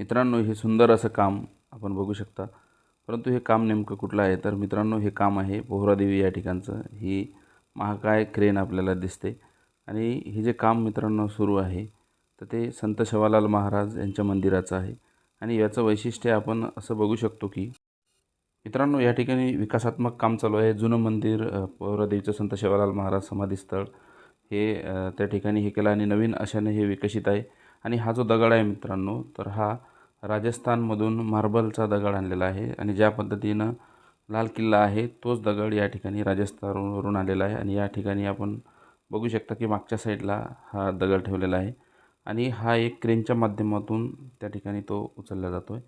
मित्रांनो हे सुंदर असं काम आपण बघू शकता. परंतु हे काम नेमकं कुठलं आहे? तर मित्रांनो हे काम आहे पोहरादेवी या ठिकाणचं. ही महाकाय क्रेन आपल्याला दिसते. आणि हे जे काम मित्रांनो सुरू आहे तर ते संत शवालाल महाराज यांच्या मंदिराचं आहे. आणि याचं वैशिष्ट्य आपण असं बघू शकतो की मित्रांनो या ठिकाणी विकासात्मक काम चालू आहे. जुनं मंदिर पोहरादेवीचं संत शिवालाल महाराज समाधीस्थळ हे त्या ठिकाणी हे केलं. आणि नवीन अशाने हे विकसित आहे. आणि हा जो दगड आहे मित्रांनो तर हा राजस्थानमधून मार्बलचा दगड आणलेला आहे आणि ज्या पद्धतीनं लाल किल्ला आहे तोच दगड या ठिकाणी राजस्थानवरून आलेला आहे. आणि या ठिकाणी आपण बघू शकता की मागच्या साईडला हा दगड ठेवलेला आहे. आणि हा एक क्रेनच्या माध्यमातून त्या ठिकाणी तो उचलला जातो आहे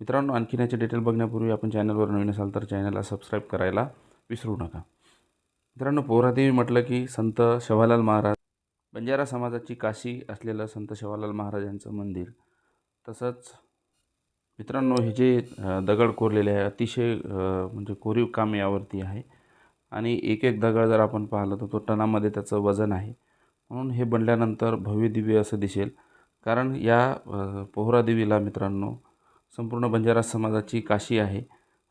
मित्रांनो आणखीन याचे डिटेल बघण्यापूर्वी आपण चॅनलवर नवीन असाल तर चॅनलला सबस्क्राईब करायला विसरू नका. मित्रांनो पोहरादेवी म्हटलं की संत शवालाल महाराज बंजारा समाजाची काशी असलेलं संत शवालाल महाराजांचं मंदिर. तसंच मित्रांनो हे जे दगड कोरलेले आहे अतिशय म्हणजे कोरीव काम यावरती आहे. आणि एक एक दगड जर आपण पाहिलं तर तो टनामध्ये त्याचं वजन आहे. म्हणून हे बनल्यानंतर भव्य दिव्य असं दिसेल. कारण या पोहरादेवीला मित्रांनो संपूर्ण बंजारा समाजाची काशी आहे.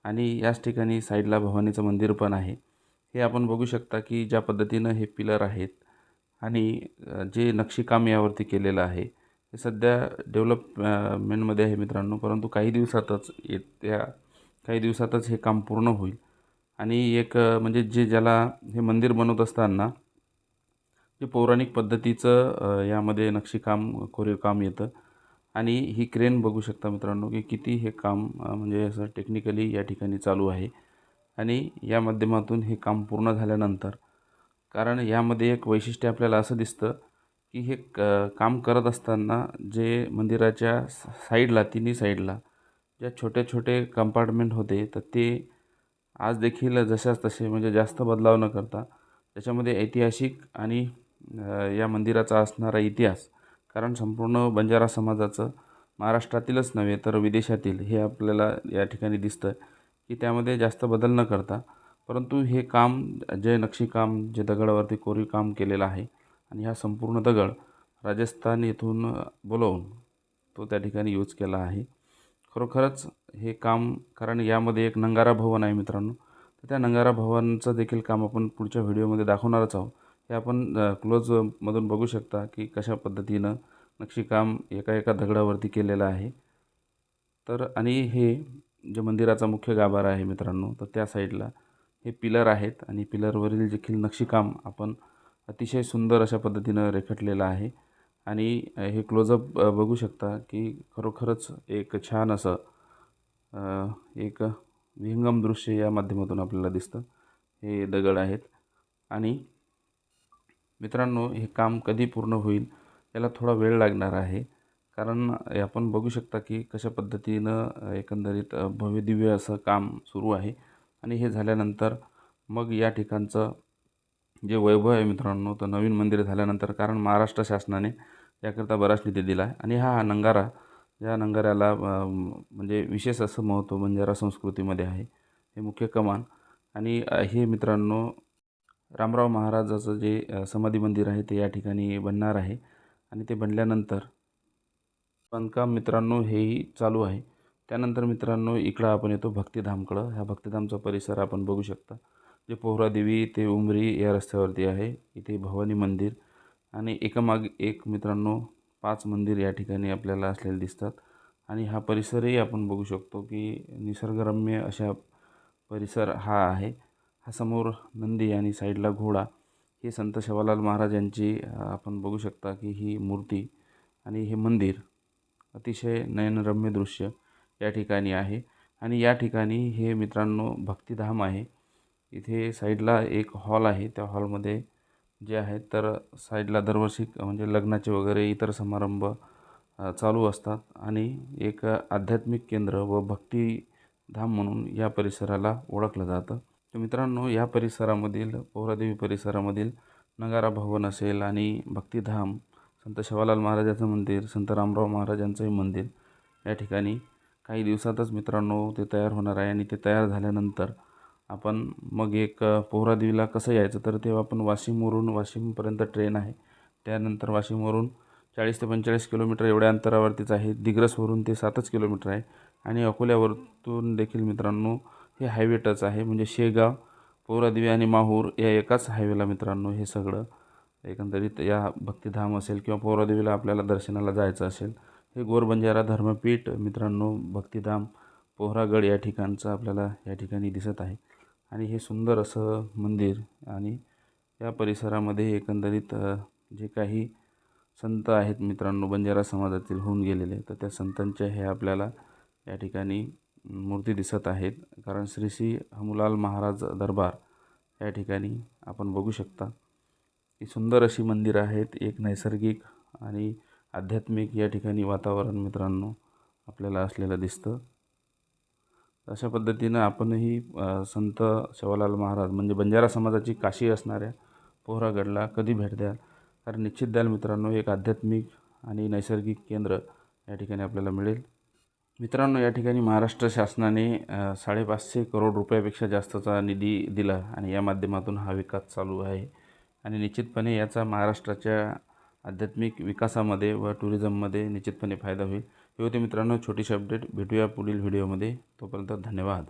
आणि याच ठिकाणी साईडला भवानीचं मंदिर पण आहे. हे आपण बघू शकता की ज्या पद्धतीनं हे पिलर आहेत. आणि जे नक्षीकाम यावरती केलेलं आहे हे सध्या डेव्हलपमेंटमध्ये आहे मित्रांनो परंतु काही दिवसातच येत्या काही दिवसातच हे काम पूर्ण होईल. आणि एक म्हणजे जे ज्याला हे मंदिर बनवत असताना जे पौराणिक पद्धतीचं यामध्ये नक्षीकाम कोरीव काम येतं. आणि ही क्रेन बघू शकता मित्रांनो की किती हे काम म्हणजे असं टेक्निकली या ठिकाणी चालू आहे. आणि या माध्यमातून हे काम पूर्ण झाल्यानंतर कारण यामध्ये एक वैशिष्ट्य आपल्याला असं दिसतं की हे क काम करत असताना जे मंदिराच्या स साईडला तिन्ही साईडला ज्या छोटे छोटे कंपार्टमेंट होते तर ते आज देखील जशाच तसे म्हणजे जास्त बदलाव न करता त्याच्यामध्ये ऐतिहासिक आणि या मंदिराचा असणारा इतिहास कारण संपूर्ण बंजारा समाजाचं महाराष्ट्रातीलच नव्हे तर विदेशातील हे आपल्याला या ठिकाणी दिसतं की त्यामध्ये जास्त बदल न करता परंतु हे काम जे नक्षीकाम जे दगडावरती कोरीव काम केलेलं आहे आणि हा संपूर्ण दगड राजस्थान येथून बोलवून तो त्या ठिकाणी यूज केला आहे. खरोखरच हे काम कारण यामध्ये एक नंगारा भवन आहे मित्रांनो. तर त्या नंगारा भवनचं देखील काम आपण पुढच्या व्हिडिओमध्ये दाखवणारच आहोत. हे आपण क्लोजमधून बघू शकता की कशा पद्धतीनं नक्षीकाम एका एका दगडावरती केलेलं आहे. तर आणि हे जे मंदिराचा मुख्य गाभारा आहे मित्रांनो तर त्या साईडला हे पिलर आहेत आणि पिलरवरील देखील नक्षीकाम आपण अतिशय सुंदर अशा पद्धतीनं रेखाटलेलं आहे. आणि हे क्लोजअप बघू शकता की खरोखरच एक छान असं एक विहंगम दृश्य या माध्यमातून आपल्याला दिसतं. हे दगड आहेत. आणि मित्रांनो हे काम कधी पूर्ण होईल याला थोडा वेळ लागणार आहे. कारण आपण बघू शकता की कशा पद्धतीनं एकंदरीत भव्यदिव्य असं काम सुरू आहे. आणि हे झाल्यानंतर मग या ठिकाणचं जे वैभव आहे मित्रांनो तर नवीन मंदिर झाल्यानंतर कारण महाराष्ट्र शासनाने याकरता बराच निधी दिला आहे. आणि हा नंगारा या नंगाऱ्याला म्हणजे विशेष असं महत्त्व बंजारा संस्कृतीमध्ये आहे. हे मुख्य कमान. आणि हे मित्रांनो रामराव महाराजाचं जे समाधी मंदिर आहे ते या ठिकाणी बनणार आहे. आणि ते बनल्यानंतर बांधकाम मित्रांनो हेही चालू आहे. त्यानंतर मित्रांनो इकडं आपण येतो भक्तिधामकडं. ह्या भक्तिधामचा परिसर आपण बघू शकता. जे पोहरादेवी ते उमरी या रस्त्यावरती आहे. इथे भवानी मंदिर आणि एकामाग एक मित्रांनो पाच मंदिर या ठिकाणी आपल्याला असलेले दिसतात. आणि हा परिसरही आपण बघू शकतो की निसर्गरम्य अशा परिसर हा आहे. हा समोर नंदी आणि साईडला घोडा. हे संत शवालाल महाराज यांची आपण बघू शकता की ही मूर्ती आणि हे मंदिर अतिशय नयनरम्य दृश्य या ठिकाणी आहे. आणि या ठिकाणी हे मित्रांनो भक्तिधाम आहे. इथे साईडला एक हॉल आहे. त्या हॉलमध्ये जे आहे तर साईडला दरवर्षी म्हणजे लग्नाचे वगैरे इतर समारंभ चालू असतात. आणि एक आध्यात्मिक केंद्र व भक्तिधाम म्हणून या परिसराला ओळखलं जातं. तर मित्रांनो या परिसरामधील पोहरादेवी परिसरामधील नगारा भवन असेल आणि भक्तिधाम संत शिवालाल महाराजाचं मंदिर संत रामराव महाराजांचंही मंदिर या ठिकाणी काही दिवसातच मित्रांनो ते तयार होणार आहे. आणि ते तयार झाल्यानंतर आपण मग एक पोहरादेवीला कसं यायचं? तर तेव्हा आपण वाशिमवरून वाशिमपर्यंत ट्रेन आहे. त्यानंतर वाशिमवरून चाळीस ते पंचेचाळीस किलोमीटर एवढ्या अंतरावरतीच आहे. दिग्रसवरून ते सातच किलोमीटर आहे. आणि अकोल्यावरतून देखील मित्रांनो हे हायवे टच आहे. म्हणजे शेगाव पोहरादेवी आणि माहूर या एकाच हायवेला मित्रांनो हे सगळं एकंदरीत या भक्तिधाम असेल किंवा पोहरादेवीला आपल्याला दर्शनाला जायचं असेल हे गोरबंजारा धर्मपीठ मित्रांनो भक्तिधाम पोहरागड या ठिकाणचं आपल्याला या ठिकाणी दिसत आहे. आणि हे सुंदर असं मंदिर आणि या परिसरामध्ये एकंदरीत जे काही संत आहेत मित्रांनो बंजारा समाजातील होऊन गेलेले तर त्या संतांच्या हे आपल्याला या ठिकाणी मूर्ती दिसत आहेत. कारण श्री श्री हमलाल महाराज दरबार या ठिकाणी आपण बघू शकता ही सुंदर अशी मंदिरं आहेत. एक नैसर्गिक आणि आध्यात्मिक या ठिकाणी वातावरण मित्रांनो आपल्याला असलेलं दिसतं. अशा पद्धतीनं आपणही संत सेवालाल महाराज म्हणजे बंजारा समाजाची काशी असणाऱ्या पोहरागडला कधी भेट द्याल? कारण निश्चित द्याल मित्रांनो एक आध्यात्मिक आणि नैसर्गिक केंद्र या ठिकाणी आपल्याला मिळेल. मित्रांनो या ठिकाणी महाराष्ट्र शासनाने साडेपाचशे करोड रुपयापेक्षा जास्तचा निधी दिला आणि या माध्यमातून हा विकास चालू आहे. आणि निश्चितपणे याचा महाराष्ट्राच्या आध्यात्मिक विकासामध्ये व टुरिझममध्ये निश्चितपणे फायदा होईल. हे होते मित्रांनो छोटीशी अपडेट भेटूया पुढील व्हिडिओमध्ये तोपर्यंत धन्यवाद.